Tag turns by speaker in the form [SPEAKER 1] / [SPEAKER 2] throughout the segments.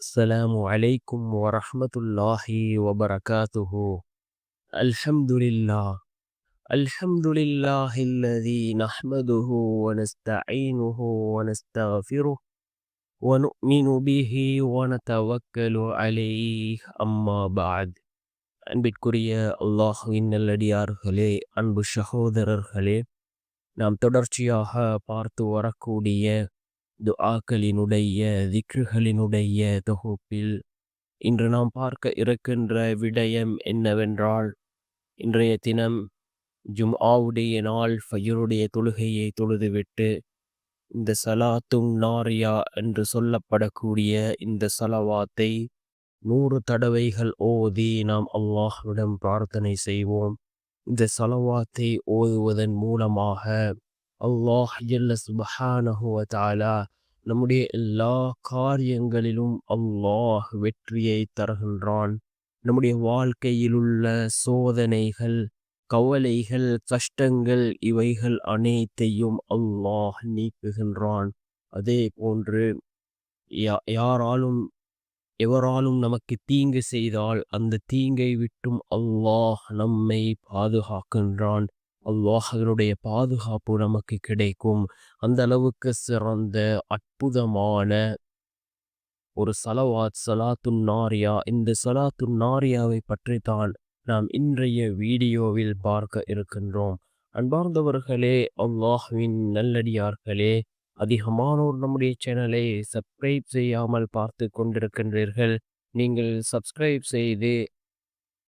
[SPEAKER 1] السلام عليكم ورحمة الله وبركاته الحمد لله الحمد لله الذي نحمده ونستعينه ونستغفره ونؤمن به ونتوكل عليه أما بعد அன்பிற்குரிய அல்லாஹுவின் நல்லடியார்களே அன்பு சகோதரர்களே நாம் தொடர்ச்சியாக பார்த்து வரக்கூடிய துஆக்களினுடைய திக்ருகளினுடைய தொகுப்பில் இன்று நாம் பார்க்க இருக்கின்ற விடயம் என்னவென்றால் இன்றைய தினம் ஜும்ஆவுடைய நாள் ஃபயருடைய தொழுகையை தொழுதுவிட்டு இந்த சலாத்தும் நாரியா என்று சொல்லப்படக்கூடிய இந்த சலவாத்தை நூறு தடவைகள் ஓதி நாம் அல்லாஹ்விடம் பிரார்த்தனை செய்வோம். இந்த சலவாத்தை ஓதுவதன் மூலமாக அல்லாஹ் ஜல்ல சுபஹானஹு தாலா நம்முடைய எல்லா காரியங்களிலும் அல்லாஹ் வெற்றியை தருகின்றான். நம்முடைய வாழ்க்கையிலுள்ள சோதனைகள் கவலைகள் கஷ்டங்கள் இவைகள் அனைத்தையும் அல்லாஹ் நீக்குகின்றான். அதே போன்று யா- யாராலும் எவராலும் நமக்கு தீங்கு செய்தால் அந்த தீங்கை விட்டும் அல்லாஹ் நம்மை பாதுகாக்கின்றான். அல்லாஹனுடைய பாதுகாப்பு நமக்கு கிடைக்கும். அந்த அளவுக்கு சிறந்த அற்புதமான ஒரு சலவாத் சலாத்துன் நாரியா இந்த சலாத்துன் நாரியாவை பற்றித்தான் நாம் இன்றைய வீடியோவில் பார்க்க இருக்கின்றோம். அன்பார்ந்தவர்களே அல்லாஹ்வின் நல்லடியார்களே அதிகமானோர் நம்முடைய சேனலை சப்ஸ்கிரைப் செய்யாமல் பார்த்து கொண்டிருக்கின்றீர்கள். நீங்கள் சப்ஸ்கிரைப் செய்து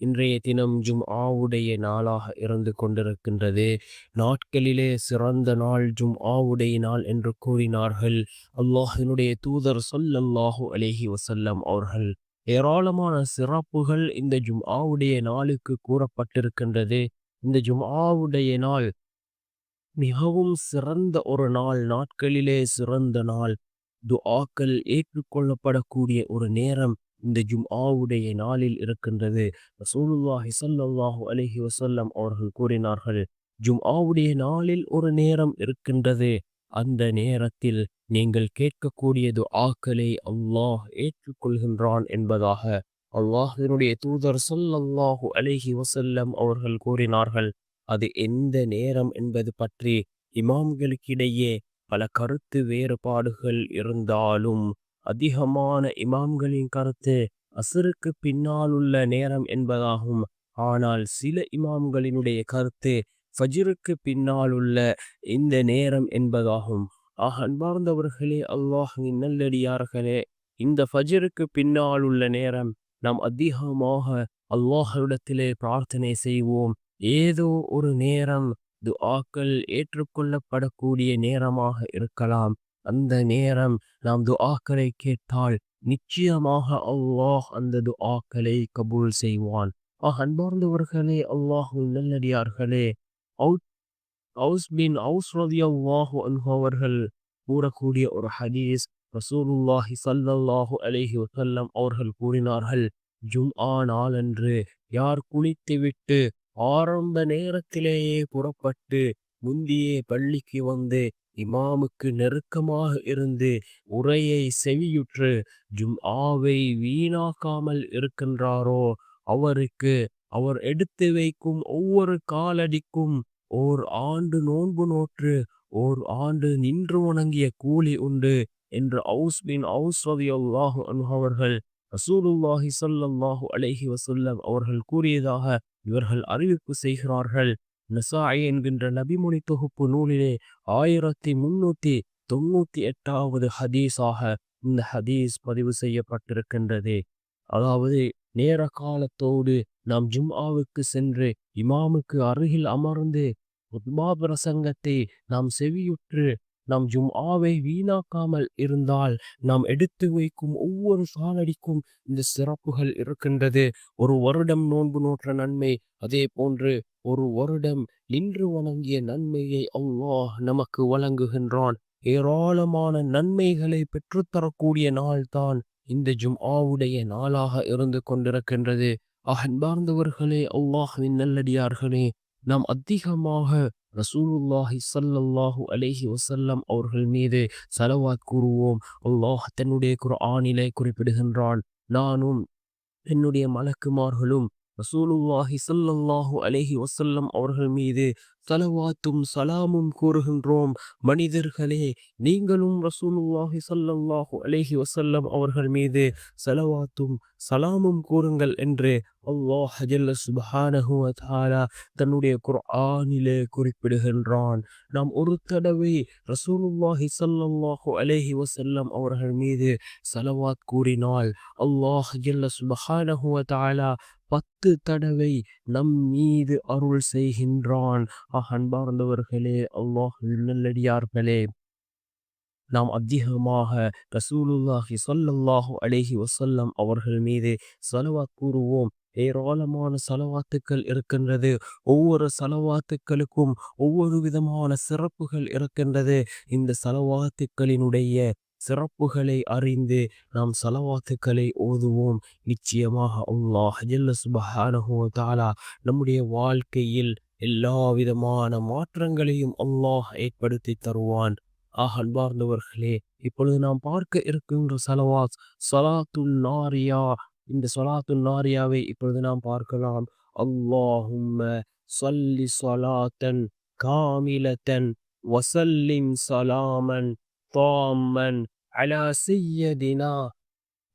[SPEAKER 1] இன்றைய தினம் ஜும்ஆவுடைய நாளாக இருந்து கொண்டிருக்கின்றது. நாட்களிலே சிறந்த நாள் ஜும் ஆவுடைய நாள் என்று கூறினார்கள். அல்லாஹினுடைய தூதர் சொல்லல்லாஹு அலேஹி வசல்லம் அவர்கள். ஏராளமான சிறப்புகள் இந்த ஜும்ஆவுடைய நாளுக்கு கூறப்பட்டிருக்கின்றது. இந்த ஜும்ஆவுடைய நாள் மிகவும் சிறந்த ஒரு நாள் நாட்களிலே சிறந்த நாள். துஆக்கள் ஏற்றுக்கொள்ளப்படக்கூடிய ஒரு நேரம். இந்த ஜும் ஆவுடைய நாளில் இருக்கின்றது. ரசூலுல்லாஹி ஸல்லல்லாஹு அலஹி வசல்லம் அவர்கள் கூறினார்கள் ஜும்ஆவுடைய நாளில் ஒரு நேரம் இருக்கின்றது. அந்த நேரத்தில் நீங்கள் கேட்கக்கூடியது ஆக்களை அல்லாஹ் ஏற்றுக்கொள்கின்றான் என்பதாக அல்லாஹினுடைய தூதர் சொல்லல்லாஹு அலஹி வசல்லம் அவர்கள் கூறினார்கள். அது எந்த நேரம் என்பது பற்றி இமாம்களுக்கிடையே பல கருத்து வேறுபாடுகள் இருந்தாலும் அதிகமான இமாம்களின் கருத்து அசருக்கு பின்னால் உள்ள நேரம் என்பதாகும். ஆனால் சில இமாம்களினுடைய கருத்து ஃபஜிருக்கு பின்னால் உள்ள இந்த நேரம் என்பதாகும். ஆக அன்பார்ந்தவர்களே அல்லாஹின் நல்லடியார்களே இந்த ஃபஜிருக்கு பின்னால் உள்ள நேரம் நாம் அதிகமாக அல்லாஹ்விடத்திலே பிரார்த்தனை செய்வோம். ஏதோ ஒரு நேரம் துஆக்கள் ஏற்றுக்கொள்ளப்படக்கூடிய நேரமாக இருக்கலாம். அந்த நேரம் நாம் துஆக்களை கேட்டால் நிச்சயமாக அல்லாஹ் அந்த துஆக்களை கபூல் செய்வான். ஆஹ் அன்பார்ந்தவர்களே அல்லாஹ் நல்லடியார்களே அவுஸ் பின் அவுஸ் ரலியல்லாஹு அன்ஹு அவர்கள் கூறக்கூடிய ஒரு ஹதீஸ் ரசூலுல்லாஹி சல்லல்லாஹு அலைஹி வசல்லம் அவர்கள் கூறினார்கள் ஜும்ஆ நாளன்று யார் குளித்துவிட்டு ஆரம்ப நேரத்திலேயே புறப்பட்டு முந்தியே பள்ளிக்கு வந்து இமாமுக்கு நெருக்கமாக இருந்து உரையை செவியுற்று ஜும் ஆவை வீணாக்காமல் இருக்கின்றாரோ? அவருக்கு அவர் எடுத்து வைக்கும் ஒவ்வொரு காலடிக்கும் ஓர் ஆண்டு நோன்பு நோற்று ஓர் ஆண்டு நின்று வணங்கிய கூலி உண்டு என்று அவுஸ் பின் அவுஸ் ரலியல்லாஹு அவர்கள் ரசூலுல்லாஹி ஸல்லல்லாஹு அலைஹி வசல்லம் அவர்கள் கூறியதாக இவர்கள் அறிவிப்பு செய்கிறார்கள். நசாயி என்கின்ற நபிமொழி தொகுப்பு நூலிலே ஆயிரத்தி முன்னூத்தி தொண்ணூத்தி எட்டாவது ஹதீஸாக இந்த ஹதீஸ் பதிவு செய்யப்பட்டிருக்கின்றது. அதாவது நேர காலத்தோடு நாம் ஜும்ஆவுக்கு சென்று இமாமுக்கு அருகில் அமர்ந்து உத்மா பிரசங்கத்தை நாம் செவியுற்று நாம் ஜும்ஆவை வீணாக்காமல் இருந்தால் நாம் எடுத்து வைக்கும் ஒவ்வொரு சாலடிக்கும் இந்த சிறப்புகள் இருக்கின்றது. ஒரு வருடம் நோன்பு நோற்ற நன்மை அதே போன்று ஒரு வருடம் நின்று வணங்கிய நன்மையை அல்லாஹ் நமக்கு வழங்குகின்றான். ஏராளமான நன்மைகளை பெற்றுத்தரக்கூடிய நாள்தான் இந்த ஜும்ஆவுடைய நாளாக இருந்து கொண்டிருக்கின்றது. அன்பார்ந்தவர்களே அல்லாஹ்வின் நல்லடியார்களே நாம் அதிகமாக ரசூலுல்லாஹி ஸல்லல்லாஹு அலைஹி வசல்லம் அவர்கள் மீது செலவாத் கூறுவோம். அல்லாஹ் தன்னுடைய குர்ஆனிலே குறிப்பிடுகின்றான் நானும் என்னுடைய மலக்குமார்களும் ரசூலுல்லாஹி சல்லல்லாஹு அலேஹி வசல்லம் அவர்கள் மீது தலவாத்தும் சலாமும் கூறுகின்றோம். மனிதர்களே நீங்களும் ரசூலுல்லாஹி சல்லல்லாஹு அலேஹி வசல்லம் அவர்கள் மீது சலவாத்தும் சலாமும் கூறுங்கள் என்று அல்லாஹ் ஜல்ல சுப்ஹானஹு வ தன்னுடைய குர்ஆனிலே குறிப்பிடுகின்றான். நாம் ஒரு தடவை ரசூலுல்லாஹி சல்லல்லாஹு அலேஹி வசல்லம் அவர்கள் மீது சலவாத் கூறினால் அல்லாஹ் ஜல்ல சுப்ஹானஹு வ பத்து தடவை நம் மீது அருள் செய்கின்றான். அன்பார்ந்தவர்களே அல்லாஹ் நல்லடியார்களே நாம் அதிகமாக ரசூலுல்லாஹி சொல்லல்லாஹு அலைஹி வசல்லம் அவர்கள் மீது செலவா கூறுவோம். ஏராளமான செலவாத்துக்கள் இருக்கின்றது. ஒவ்வொரு செலவாத்துக்களுக்கும் ஒவ்வொரு விதமான சிறப்புகள் இருக்கின்றது. இந்த செலவாத்துக்களினுடைய சிறப்புகளை அறிந்து நாம் சலவாத்துக்களை ஓதுவோம். நிச்சயமாக அல்லாஹ் ஜல்ல தாலா நம்முடைய வாழ்க்கையில் எல்லா விதமான மாற்றங்களையும் அல்லாஹ் ஏற்படுத்தி தருவான். ஆஹ் அன்பார்ந்தவர்களே இப்பொழுது நாம் பார்க்க இருக்கின்ற சலவாஸ் சலாத்துல் நாரியா. இந்த சலாத்துல் நாரியாவை இப்பொழுது நாம் பார்க்கலாம். அல்லாஹும் சல்லி சலாத்தன் காமிலத்தன் வசல்லிம் சலாமன். طاما على سيدنا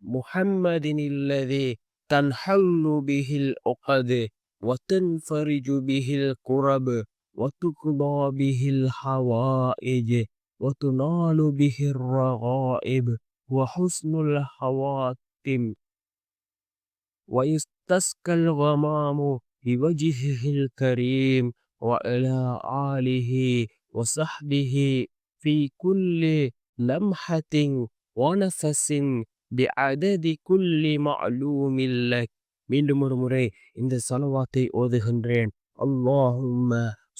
[SPEAKER 1] محمد الذي تنحل به العقد وتنفرج به الكرب وتقضى به الحوائج وتنال به الرغائب وحسن الخواتم. ويستسقى الغمام بوجهه الكريم وعلى آله وصحبه في كل لمحة ونفس بعدد كل معلوم لك மீண்டும் ஒரு முறை இந்த சலவாத்தை ஓதுகின்றேன் அல்லாஹும்ம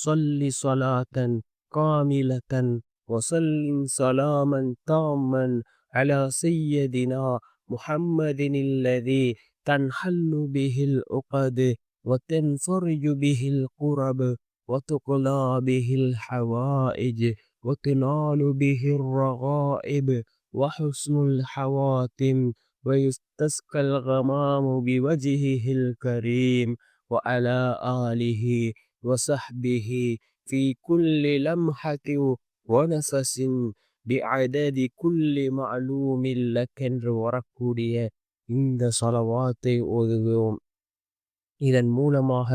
[SPEAKER 1] சொல்லி சலாத்தன் காமிலத்தன் وسلم سلاما تاما على سيدنا محمد الذي تنحل به العقد وتنفرج به القرب وتقلى به الحوائج وتنال به الرغائب وحسن الحواتم ويستسقى الغمام بوجهه الكريم وعلى آله وصحبه في كل لمحة ونفس بعدد كل معلوم لك என்று வரக்கூடிய இந்த சலவாத்தை ஓதுவோம் இதன் மூலமாக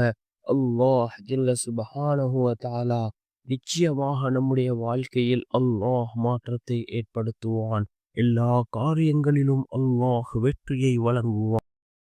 [SPEAKER 1] அல்லாஹ் ஜல்ல சுபஹானஹு வ தஆலா நிச்சயமாக நம்முடைய வாழ்க்கையில் அல்லாஹ் மாற்றத்தை ஏற்படுத்துவான். எல்லா காரியங்களிலும் அல்லாஹ் வெற்றியை வழங்குவான்.